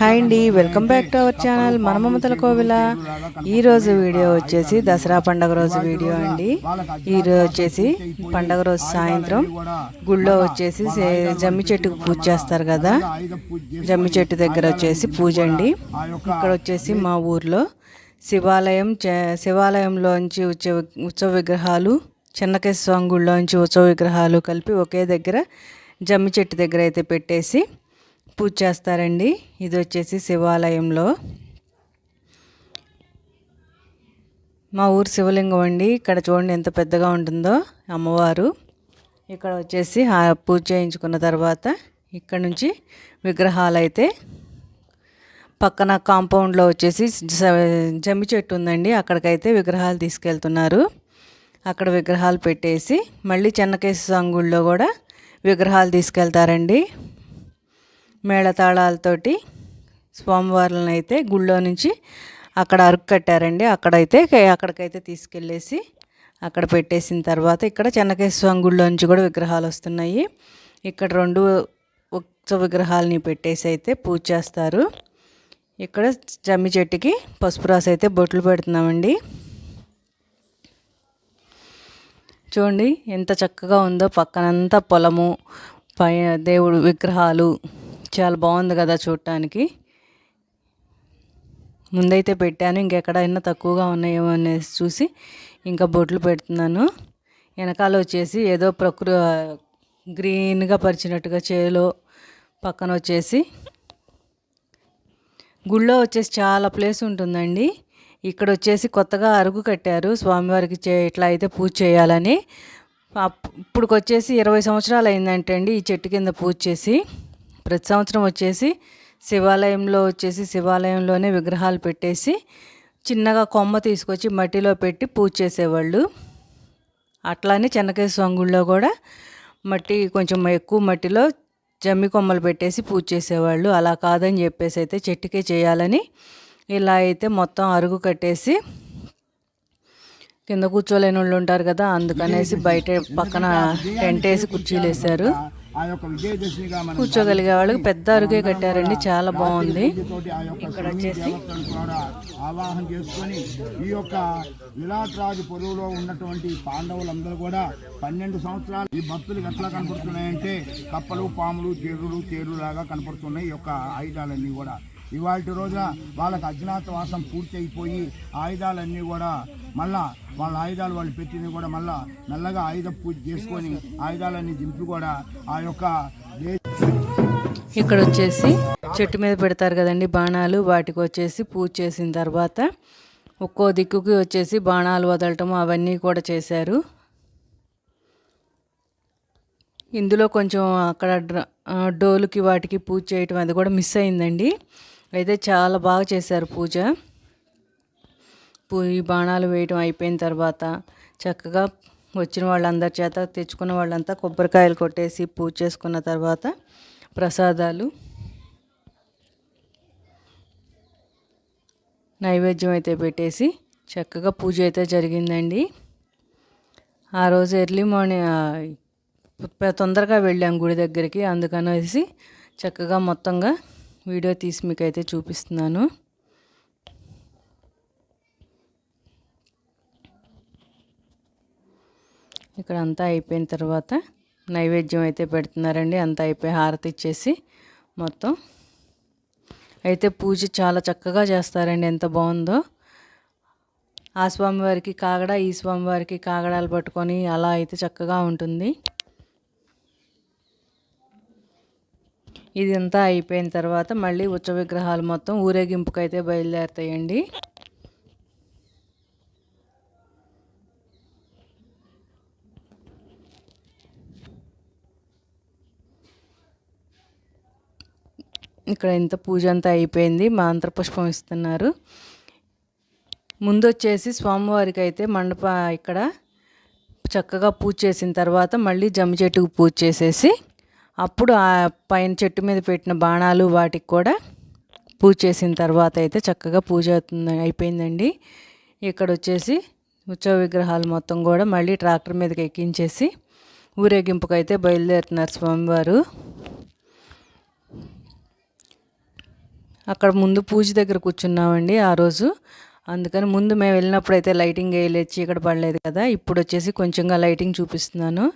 Hi అండి welcome back to our channel మనమమతల కోవిల ఈ రోజు వీడియో వచ్చేసి దసరా పండగ రోజు వీడియో అండి. ఈ రోజు వచ్చేసి పండగ రోజు సాయంత్రం. గుళ్ళో వచ్చేసి జమ్మి చెట్టుకు పూజ చేస్తారు కదా. జమ్మి చెట్టు దగ్గర వచ్చేసి పూజ అండి. ఇక్కడ వచ్చేసి మా ఊర్లో శివాలయం చే- శివాలయంలోంచి వచ్చే ఉత్సవ విగ్రహాలు చిన్నకేశ్వర స్వామి గుళ్ళోంచి ఉత్సవ విగ్రహాలు కలిపి ఒకే దగ్గర జమ్మి చెట్టు దగ్గర అయితే పెట్టేసి పూజ చేస్తారండి. ఇది వచ్చేసి శివాలయంలో. మా ఊరు శివలింగం అండి. ఇక్కడ చూడండి ఎంత పెద్దగా ఉంటుందో అమ్మవారు. ఇక్కడ వచ్చేసి పూజ చేయించుకున్న తర్వాత ఇక్కడ నుంచి విగ్రహాలు అయితే పక్కన కాంపౌండ్లో వచ్చేసి జమ్మి చెట్టు ఉందండి. అక్కడికైతే విగ్రహాలు తీసుకెళ్తున్నారు. అక్కడ విగ్రహాలు పెట్టేసి మళ్ళీ చెన్నకేశ్వర స్వామి గుళ్ళో కూడా విగ్రహాలు తీసుకెళ్తారండి. మేళతాళాలతోటి స్వామివార్లను అయితే గుళ్ళో నుంచి అక్కడ అరుకు కట్టారండి. అక్కడైతే అక్కడికైతే తీసుకెళ్ళేసి అక్కడ పెట్టేసిన తర్వాత ఇక్కడ చెన్నకేశ్వర స్వామి గుళ్ళో నుంచి కూడా విగ్రహాలు వస్తున్నాయి. ఇక్కడ రెండు ఉత్సవ విగ్రహాలని పెట్టేసి అయితే పూజ చేస్తారు. ఇక్కడ జమ్మి చెట్టుకి పసుపు రాసి అయితే బొట్లు పెడుతున్నామండి. చూడండి ఎంత చక్కగా ఉందో పక్కనంతా పొలము పై దేవుడు విగ్రహాలు చాలా బాగుంది కదా చూడటానికి. ముందైతే పెట్టాను ఇంకెక్కడైనా తక్కువగా ఉన్నాయేమో అనేసి చూసి ఇంకా బొట్లు పెడుతున్నాను. వెనకాల వచ్చేసి ఏదో ప్రకృ గ్రీన్గా పరిచినట్టుగా చేలో పక్కన వచ్చేసి గుళ్ళో వచ్చేసి చాలా ప్లేస్ ఉంటుందండి. ఇక్కడ వచ్చేసి కొత్తగా అరుగు కట్టారు స్వామివారికి చే ఇట్లా అయితే పూజ చేయాలని. అప్- వచ్చేసి ఇరవై సంవత్సరాలు అయిందంటే అండి ఈ చెట్టు కింద పూజ చేసి. ప్రతి సంవత్సరం వచ్చేసి శివాలయంలో వచ్చేసి శివాలయంలోనే విగ్రహాలు పెట్టేసి చిన్నగా కొమ్మ తీసుకొచ్చి మట్టిలో పెట్టి పూజ చేసేవాళ్ళు. అట్లానే చెన్నకేశ్వర స్వామి గుళ్ళో కూడా మట్టి కొంచెం ఎక్కువ మట్టిలో జమ్మి కొమ్మలు పెట్టేసి పూజ చేసేవాళ్ళు. అలా కాదని చెప్పేసి అయితే చెట్టుకే చేయాలని ఇలా అయితే మొత్తం అరుగు కట్టేసి కింద కూర్చోలేని వాళ్ళు ఉంటారు కదా అందుకనేసి బయట పక్కన టెంట్ వేసి కుర్చీలు వేశారు ఆ యొక్క విజయదశమిగా మనం కూర్చోగలిగే వాళ్ళకి పెద్ద అరుగే కట్టారండి చాలా బాగుంది. తోటి ఆ యొక్క ఇక్కడ వచ్చేసి కూడా ఆవాహన చేసుకొని ఈ యొక్క విరాట్ రాజు పొరువులో ఉన్నటువంటి పాండవులందరూ కూడా పన్నెండు సంవత్సరాలు ఈ భక్తులకు ఎట్లా కనపడుతున్నాయంటే కప్పలు పాములు తేరులు తేరు లాగా కనపడుతున్నాయి. ఈ యొక్క ఆయుధాలన్నీ కూడా ఇవాళ రోజున వాళ్ళకి అజ్ఞాతవాసం పూర్తి అయిపోయి ఆయుధాలన్నీ కూడా మళ్ళా వాళ్ళ ఆయుధాలు వాళ్ళు పెట్టినవి కూడా మళ్ళా మెల్లగా ఆయుధ పూజ చేసుకొని ఆయుధాలన్నీ దింపి కూడా ఆ యొక్క ఇక్కడ వచ్చేసి చెట్టు మీద పెడతారు కదండి బాణాలు. వాటికి వచ్చేసి పూజ చేసిన తర్వాత ఒక్కో దిక్కుకి వచ్చేసి బాణాలు వదలటం అవన్నీ కూడా చేశారు. ఇందులో కొంచెం అక్కడ డ్ర- డోలుకి వాటికి పూజ చేయటం అది కూడా మిస్ అయిందండి. అయితే చాలా బాగా చేశారు పూజ. పూ ఈ బాణాలు వేయటం అయిపోయిన తర్వాత చక్కగా వచ్చిన వాళ్ళందరి చేత తెచ్చుకున్న వాళ్ళంతా కొబ్బరికాయలు కొట్టేసి పూజ చేసుకున్న తర్వాత ప్రసాదాలు. నైవేద్యం అయితే పెట్టేసి చక్కగా పూజ అయితే జరిగిందండి. ఆ రోజు ఎర్లీ మార్నింగ్ తొందరగా వెళ్ళాం గుడి దగ్గరికి అందుకనేసి చక్కగా మొత్తంగా వీడియో తీసి మీకు అయితే చూపిస్తున్నాను. ఇక్కడ అంతా అయిపోయిన తర్వాత నైవేద్యం అయితే పెడుతున్నారండి. అంతా అయిపోయి హారతి ఇచ్చేసి మొత్తం. అయితే పూజ చాలా చక్కగా చేస్తారండి. ఎంత బాగుందో. ఆ స్వామివారికి కాగడ ఈ స్వామివారికి కాగడాలు పట్టుకొని అలా అయితే చక్కగా ఉంటుంది. ఇదంతా అయిపోయిన తర్వాత మళ్ళీ ఉచ్చ విగ్రహాలు మొత్తం ఊరేగింపుకైతే బయలుదేరుతాయండి. ఇక్కడ ఇంత పూజ అంతా అయిపోయింది. మంత్రపుష్పం ఇస్తున్నారు ముందు వచ్చేసి స్వామివారికి అయితే మండప ఇక్కడ చక్కగా పూజ చేసిన తర్వాత మళ్ళీ జమ్మి చెట్టుకు పూజ చేసేసి అప్పుడు ఆ పైన చెట్టు మీద పెట్టిన బాణాలు వాటికి కూడా పూజ చేసిన తర్వాత అయితే చక్కగా పూజ అవుతుంది అయిపోయిందండి. ఇక్కడ వచ్చేసి ఉత్సవ విగ్రహాలు మొత్తం కూడా మళ్ళీ ట్రాక్టర్ మీదకి ఎక్కించేసి ఊరేగింపుకైతే బయలుదేరుతున్నారు స్వామివారు. అక్కడ ముందు పూజ దగ్గర కూర్చున్నామండి ఆ రోజు. అందుకని ముందు మేము వెళ్ళినప్పుడు అయితే లైటింగ్ వేయలేదు చీకటి పడలేదు కదా. ఇప్పుడు వచ్చేసి కొంచెంగా లైటింగ్ చూపిస్తున్నాను.